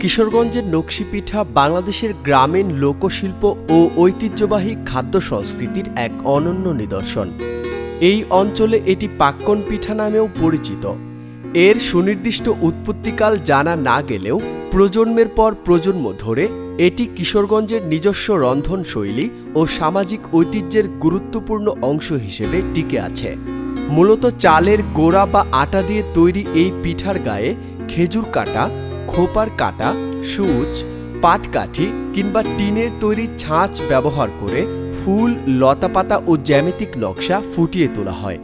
কিশোরগঞ্জের নকশি পিঠা বাংলাদেশের গ্রামীণ লোকশিল্প ও ঐতিহ্যবাহী খাদ্য সংস্কৃতির এক অনন্য নিদর্শন। এই অঞ্চলে এটি পাক্কন পিঠা নামেও পরিচিত। এর সুনির্দিষ্ট উৎপত্তিকাল জানা না গেলেও প্রজন্মের পর প্রজন্ম ধরে এটি কিশোরগঞ্জের নিজস্ব রন্ধনশৈলী ও সামাজিক ঐতিহ্যের গুরুত্বপূর্ণ অংশ হিসেবে টিকে আছে। মূলত চালের গোড়া বা আটা দিয়ে তৈরি এই পিঠার গায়ে খেজুর কাটা খোপার কাটা, সূচ, পাটকাঠি কিংবা টিনের তৈরি ছাঁচ ব্যবহার করে ফুল, লতাপাতা ও জ্যামিতিক নকশা ফুটিয়ে তোলা হয়।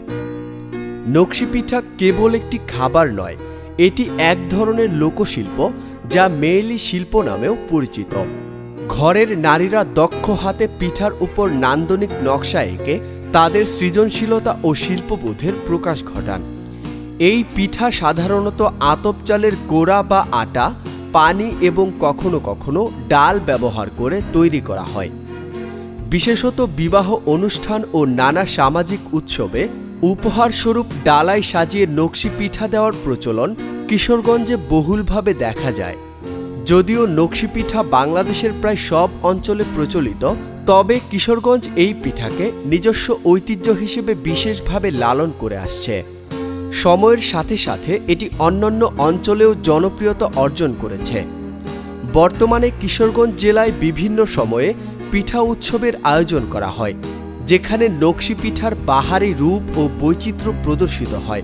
নকশি পিঠা কেবল একটি খাবার নয়, এটি এক ধরনের লোকশিল্প যা মেয়েলি শিল্প নামেও পরিচিত। ঘরের নারীরা দক্ষ হাতে পিঠার উপর নান্দনিক নকশা এঁকে তাদের সৃজনশীলতা ও শিল্পবোধের প্রকাশ ঘটান। এই পিঠা সাধারণত আতপ চালের গোড়া বা আটা, পানি এবং কখনো কখনো ডাল ব্যবহার করে তৈরি করা হয়। বিশেষত বিবাহ অনুষ্ঠান ও নানা সামাজিক উৎসবে উপহারস্বরূপ ডালায় সাজিয়ে নকশি পিঠা দেওয়ার প্রচলন কিশোরগঞ্জে বহুলভাবে দেখা যায়। যদিও নকশি পিঠা বাংলাদেশের প্রায় সব অঞ্চলে প্রচলিত, তবে কিশোরগঞ্জ এই পিঠাকে নিজস্ব ঐতিহ্য হিসেবে বিশেষভাবে লালন করে আসছে। সময়ের সাথে সাথে এটি অন্যান্য অঞ্চলেও জনপ্রিয়তা অর্জন করেছে। বর্তমানে কিশোরগঞ্জ জেলায় বিভিন্ন সময়ে পিঠা উৎসবের আয়োজন করা হয়, যেখানে নকশি পিঠার বাহারি রূপ ও বৈচিত্র্য প্রদর্শিত হয়।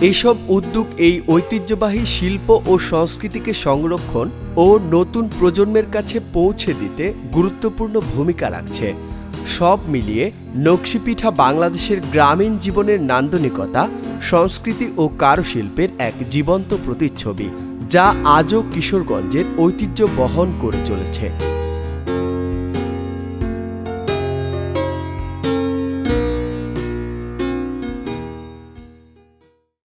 এইসব উদ্যোগ এই ঐতিহ্যবাহী শিল্প ও সংস্কৃতিকে সংরক্ষণ ও নতুন প্রজন্মের কাছে পৌঁছে দিতে গুরুত্বপূর্ণ ভূমিকা রাখছে। সব মিলিয়ে নকশিপিঠা বাংলাদেশের গ্রামীণ জীবনের নান্দনিকতা, সংস্কৃতি ও কারুশিল্পের এক জীবন্ত প্রতিচ্ছবি, যা আজও কিশোরগঞ্জের ঐতিহ্য বহন করে চলেছে।